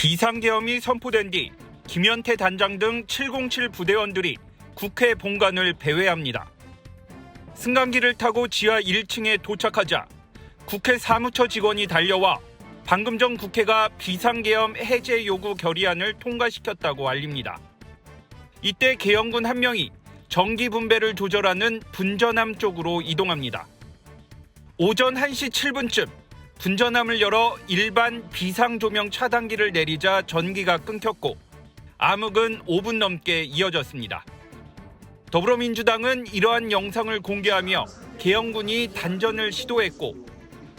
비상계엄이 선포된 뒤 김현태 단장 등 707 부대원들이 국회 본관을 배회합니다. 승강기를 타고 지하 1층에 도착하자 국회 사무처 직원이 달려와 방금 전 국회가 비상계엄 해제 요구 결의안을 통과시켰다고 알립니다. 이때 계엄군 한 명이 전기 분배를 조절하는 분전함 쪽으로 이동합니다. 오전 1시 7분쯤 분전함을 열어 일반 비상 조명 차단기를 내리자 전기가 끊겼고 암흑은 5분 넘게 이어졌습니다. 더불어민주당은 이러한 영상을 공개하며 계엄군이 단전을 시도했고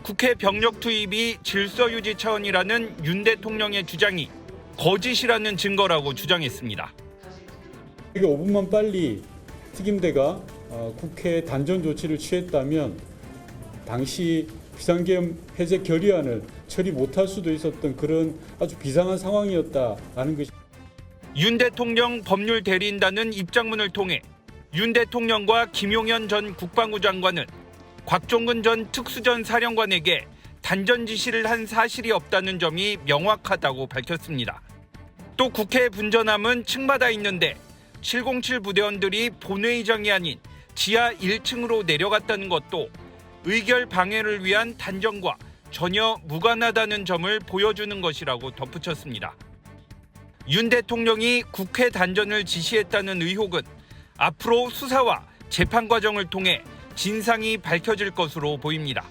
국회 병력 투입이 질서 유지 차원이라는 윤 대통령의 주장이 거짓이라는 증거라고 주장했습니다. 이게 5분만 빨리 특임대가 어, 국회 단전 조치를 취했다면 당시 비상계엄 해제 결의안을 처리 못할 수도 있었던 그런 아주 비상한 상황이었다라는 것이 윤 대통령 법률 대리인단은 입장문을 통해 윤 대통령과 김용현 전 국방부 장관은 곽종근 전 특수전 사령관에게 단전 지시를 한 사실이 없다는 점이 명확하다고 밝혔습니다. 또 국회 분전함은 층마다 있는데 707 부대원들이 본회의장이 아닌 지하 1층으로 내려갔다는 것도 의결 방해를 위한 단정과 전혀 무관하다는 점을 보여주는 것이라고 덧붙였습니다. 윤 대통령이 국회 단전을 지시했다는 의혹은 앞으로 수사와 재판 과정을 통해 진상이 밝혀질 것으로 보입니다.